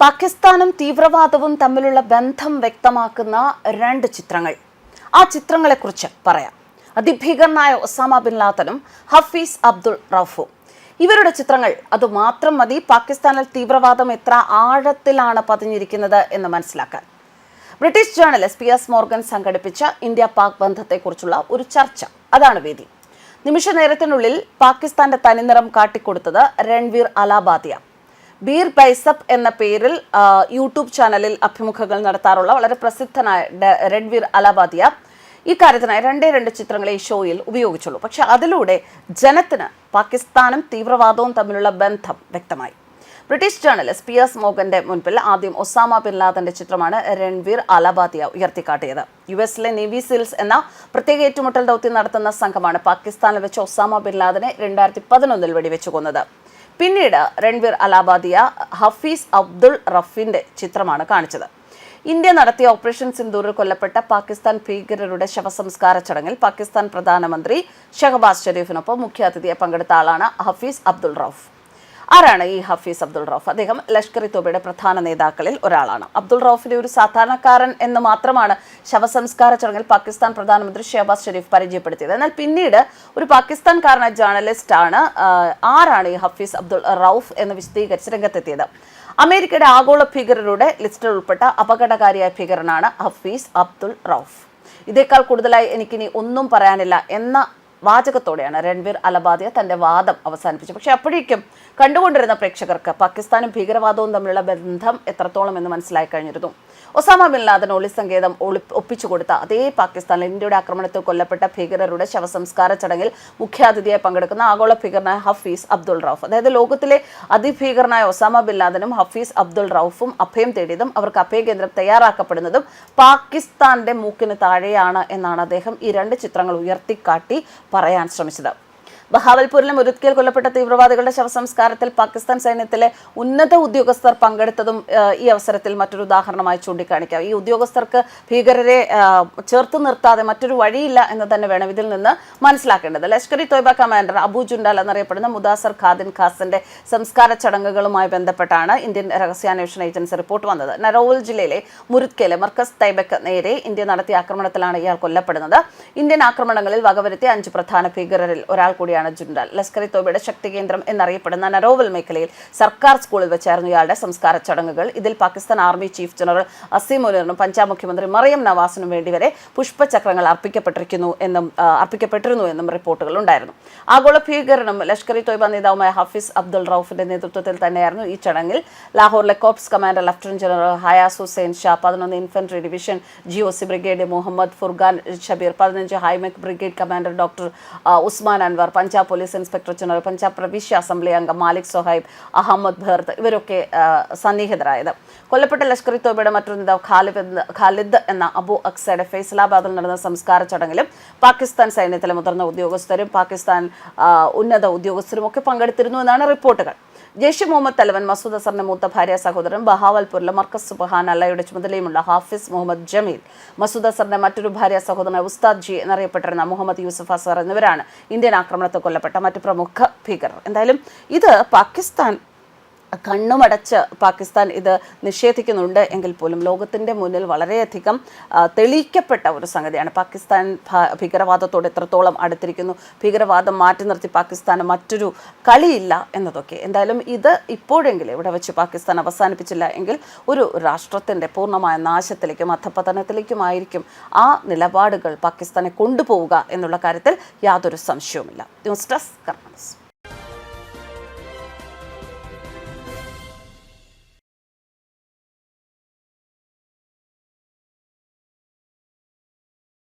പാകിസ്ഥാനും തീവ്രവാദവും തമ്മിലുള്ള ബന്ധം വ്യക്തമാക്കുന്ന രണ്ട് ചിത്രങ്ങൾ. ആ ചിത്രങ്ങളെക്കുറിച്ച് പറയാം. അതിഭീകരനായ ഒസാമ ബിൻ ലാദനും ഹഫീസ് അബ്ദുൾ റഫും. ഇവരുടെ ചിത്രങ്ങൾ അത് മാത്രം മതി പാകിസ്ഥാനിൽ തീവ്രവാദം എത്ര ആഴത്തിലാണ് പതിഞ്ഞിരിക്കുന്നത് എന്ന് മനസ്സിലാക്കാൻ. British journalist P S Morgan സംഘടിപ്പിച്ച ഇന്ത്യ പാക് ബന്ധത്തെക്കുറിച്ചുള്ള ഒരു ചർച്ച. അതാണ് വേദി. നിമിഷ നേരത്തിനുള്ളിൽ പാകിസ്ഥാന്റെ തനിനിറം കാട്ടിക്കൊടുത്തത് രൺവീർ അലാബാദിയ ബീർ ബൈസപ്പ് എന്ന പേരിൽ യൂട്യൂബ് ചാനലിൽ അഭിമുഖങ്ങൾ നടത്താറുള്ള വളരെ പ്രസിദ്ധനായ രൺവീർ അലാബാദിയ ഇക്കാര്യത്തിനായി രണ്ടേ രണ്ട് ചിത്രങ്ങളെ ഈ ഷോയിൽ ഉപയോഗിച്ചുള്ളൂ. പക്ഷെ അതിലൂടെ ജനത്തിന് പാകിസ്ഥാനും തീവ്രവാദവും തമ്മിലുള്ള ബന്ധം വ്യക്തമായി. ബ്രിട്ടീഷ് ജേർണലിസ്റ്റ് പി എസ് മോഗന്റെ മുൻപിൽ ആദ്യം ഒസാമ ബിൻ ലാദന്റെ ചിത്രമാണ് രൺവീർ അലബാദിയ ഉയർത്തിക്കാട്ടിയത്. യു എസിലെ നേവി സീൽസ് എന്ന പ്രത്യേക ഏറ്റുമുട്ടൽ ദൗത്യം നടത്തുന്ന സംഘമാണ് പാകിസ്ഥാനിൽ വെച്ച് ഒസാമ ബിൻ ലാദനെ രണ്ടായിരത്തി പതിനൊന്നിൽ വെടിവെച്ചു കൊന്നത്. പിന്നീട് രൺവീർ അലാബാദിയ ഹഫീസ് അബ്ദുൾ റഫീന്റെ ചിത്രമാണ് കാണിച്ചത്. ഇന്ത്യ നടത്തിയ ഓപ്പറേഷൻ സിന്ദൂറിൽ കൊല്ലപ്പെട്ട പാകിസ്ഥാൻ ഭീകരരുടെ ശവസംസ്കാര ചടങ്ങിൽ പാകിസ്ഥാൻ പ്രധാനമന്ത്രി ഷഹബാസ് ഷെരീഫിനൊപ്പം മുഖ്യാതിഥിയെ പങ്കെടുത്ത ആളാണ് ഹഫീസ് അബ്ദുൾ റൌഫ്. ആരാണ് ഈ ഹഫീസ് അബ്ദുൾ റൌഫ്? അദ്ദേഹം ലഷ്കർ ഇ തോബയുടെ പ്രധാന നേതാക്കളിൽ ഒരാളാണ്. അബ്ദുൾ റൌഫിനെ ഒരു സാധാരണക്കാരൻ എന്ന് മാത്രമാണ് ശവസംസ്കാര ചടങ്ങിൽ പാകിസ്ഥാൻ പ്രധാനമന്ത്രി ഷെഹബാസ് ഷെരീഫ് പരിചയപ്പെടുത്തിയത്. എന്നാൽ പിന്നീട് ഒരു പാകിസ്ഥാൻകാരനായ ജേർണലിസ്റ്റ് ആണ് ആരാണ് ഈ ഹഫീസ് അബ്ദുൾ റൌഫ് എന്ന് വിശദീകരിച്ച് രംഗത്തെത്തിയത്. അമേരിക്കയുടെ ആഗോള ഭീകരരുടെ ലിസ്റ്റിൽ ഉൾപ്പെട്ട അപകടകാരിയായ ഭീകരനാണ് ഹഫീസ് അബ്ദുൾ റൌഫ്. ഇതേക്കാൾ കൂടുതലായി എനിക്കിനി ഒന്നും പറയാനില്ല എന്ന വാചകത്തോടെയാണ് രൺവീർ അലബാദിയ തന്റെ വാദം അവസാനിപ്പിച്ചത്. പക്ഷെ അപ്പോഴേക്കും കണ്ടുകൊണ്ടിരുന്ന പ്രേക്ഷകർക്ക് പാകിസ്ഥാനും ഭീകരവാദവും തമ്മിലുള്ള ബന്ധം എത്രത്തോളം എന്ന് മനസ്സിലായി കഴിഞ്ഞിരുന്നു. ഒസാമ ബിൻ ലാദൻ ഒളി സങ്കേതം ഒളി ഒപ്പിച്ചു കൊടുത്ത അതേ പാകിസ്ഥാനിൽ ഇന്ത്യയുടെ ആക്രമണത്തിൽ കൊല്ലപ്പെട്ട ഭീകരരുടെ ശവസംസ്കാര ചടങ്ങിൽ മുഖ്യാതിഥിയായി പങ്കെടുക്കുന്ന ആഗോള ഭീകരനായ ഹഫീസ് അബ്ദുൾ റൌഫ്. അതായത് ലോകത്തിലെ അതിഭീകരനായ ഒസാമ ബിൻ ലാദനും ഹഫീസ് അബ്ദുൾ റൌഫും അഭയം തേടിയതും അവർക്ക് അഭയകേന്ദ്രം തയ്യാറാക്കപ്പെടുന്നതും പാകിസ്ഥാന്റെ മൂക്കിന് താഴെയാണ് എന്നാണ് അദ്ദേഹം ഈ രണ്ട് ചിത്രങ്ങൾ ഉയർത്തിക്കാട്ടി പറയാൻ ശ്രമിച്ചത്. ബഹാവൽപൂരിലെ മുരുത്കയിൽ കൊല്ലപ്പെട്ട തീവ്രവാദികളുടെ ശവസംസ്കാരത്തിൽ പാകിസ്ഥാൻ സൈന്യത്തിലെ ഉന്നത ഉദ്യോഗസ്ഥർ പങ്കെടുത്തതും ഈ അവസരത്തിൽ മറ്റൊരു ഉദാഹരണമായി ചൂണ്ടിക്കാണിക്കാം. ഈ ഉദ്യോഗസ്ഥർക്ക് ഭീകരരെ ചേർത്ത് നിർത്താതെ മറ്റൊരു വഴിയില്ല എന്ന് തന്നെ വേണം ഇതിൽ നിന്ന് മനസ്സിലാക്കേണ്ടത്. ലഷ്കർ ഇ തോയ്ബ കമാൻഡർ അബു ജുണ്ടാൽ എന്നറിയപ്പെടുന്ന മുദാസർ ഖാദിൻ ഖാസിന്റെ സംസ്കാര ചടങ്ങുകളുമായി ബന്ധപ്പെട്ടാണ് ഇന്ത്യൻ രഹസ്യാന്വേഷണ ഏജൻസി റിപ്പോർട്ട് വന്നത്. നരോവൽ ജില്ലയിലെ മുരുത്കയിലെ മർക്കസ് തൈബക്ക് നേരെ ഇന്ത്യ നടത്തിയ ആക്രമണത്തിലാണ് ഇയാൾ കൊല്ലപ്പെടുന്നത്. ഇന്ത്യൻ ആക്രമണങ്ങളിൽ വകവരുത്തിയ അഞ്ച് പ്രധാന ഭീകരരിൽ ഒരാൾ കൂടിയാണ് ജുണ്ടാൽ ലഷ്കർ ഇ തോബയുടെ ശക്തി കേന്ദ്രം എന്നറിയപ്പെടുന്ന നരോവൽ മേഖലയിൽ സർക്കാർ സ്കൂളിൽ വെച്ചായിരുന്നു ഇയാളുടെ സംസ്കാര ചടങ്ങുകൾ. ഇതിൽ Pakistan army chief general Asim Punjab മുഖ്യമന്ത്രി മറിയം നവാസിനും വേണ്ടി വരെ പുഷ്പചക്രങ്ങൾ അർപ്പിക്കപ്പെട്ടിരിക്കുന്നു എന്നും അർപ്പിക്കപ്പെട്ടിരുന്നു എന്നും റിപ്പോർട്ടുകൾ ഉണ്ടായിരുന്നു. ആഗോള ഭീകരനും ലഷ്കർ ഇ തോയ്ബ നേതാവുമായ ഹഫീസ് അബ്ദുൾ റൌഫിന്റെ നേതൃത്വത്തിൽ തന്നെയായിരുന്നു ഈ ചടങ്ങിൽ. ലാഹോറിലെ corps commander lieutenant general Hayas Hussain Shah പതിനൊന്ന് infantry division G O C brigade Muhammad Furqan Shabbir പതിനഞ്ച് ഹൈമെക് brigade commander doctor Usman Anwar Punjab police inspector general Punjab പ്രവിശ്യ അസംബ്ലി അംഗം മാലിക് സൊഹൈബ് അഹമ്മദ് ഭർത്ത് ഇവരൊക്കെ സന്നിഹിതരായത്. കൊല്ലപ്പെട്ട ലഷ്കർ തോബയുടെ മറ്റൊരു നേതാവ് ഖാലിദ് ഖാലിദ് എന്ന അബു അക്സയുടെ ഫൈസലാബാദിൽ നടന്ന സംസ്കാര ചടങ്ങിലും പാകിസ്ഥാൻ സൈന്യത്തിലെ മുതിർന്ന ഉദ്യോഗസ്ഥരും പാകിസ്ഥാൻ ഉന്നത ഉദ്യോഗസ്ഥരും ഒക്കെ പങ്കെടുത്തിരുന്നു എന്നാണ് റിപ്പോർട്ടുകൾ. ജെയ്ഷെ മുഹമ്മദ് തലവൻ മസൂദ് അസറിന്റെ മൂത്ത ഭാര്യ സഹോദരൻ ബഹാവൽപൂരിലെ മർക്കസ് സുബഹാൻ അല്ലയുടെ ചുമതലയുമുള്ള ഹാഫിസ് മുഹമ്മദ് ജമീൽ. മസൂദ് അസറിന്റെ മറ്റൊരു ഭാര്യ സഹോദരൻ ഉസ്താദ് ജി എന്നറിയപ്പെട്ടിരുന്ന മുഹമ്മദ് യൂസഫ് അസർ എന്നിവരാണ് ഇന്ത്യൻ ആക്രമണത്തിൽ കൊല്ലപ്പെട്ട മറ്റ് പ്രമുഖ ഭീകരർ. എന്തായാലും ഇത് പാകിസ്ഥാൻ കണ്ണുമടച്ച് പാകിസ്ഥാൻ ഇത് നിഷേധിക്കുന്നുണ്ട് എങ്കിൽ പോലും ലോകത്തിന്റെ മുന്നിൽ വളരെയധികം തെളിയിക്കപ്പെട്ട ഒരു സംഗതിയാണ്. പാകിസ്ഥാൻ ഭീകരവാദത്തോട് എത്രത്തോളം അടുത്തിരിക്കുന്നു ഭീകരവാദം മാറ്റി നിർത്തി പാകിസ്ഥാന് മറ്റൊരു കളിയില്ല എന്നതൊക്കെ. എന്തായാലും ഇത് ഇപ്പോഴെങ്കിലും ഇവിടെ വെച്ച് പാകിസ്ഥാൻ അവസാനിപ്പിച്ചില്ല എങ്കിൽ ഒരു രാഷ്ട്രത്തിന്റെ പൂർണമായ നാശത്തിലേക്കും അധപതനത്തിലേക്കുമായിരിക്കും ആ നിലപാടുകൾ പാകിസ്ഥാനെ കൊണ്ടുപോവുക എന്നുള്ള കാര്യത്തിൽ യാതൊരു സംശയവുമില്ല. News desk കർമ്മസ്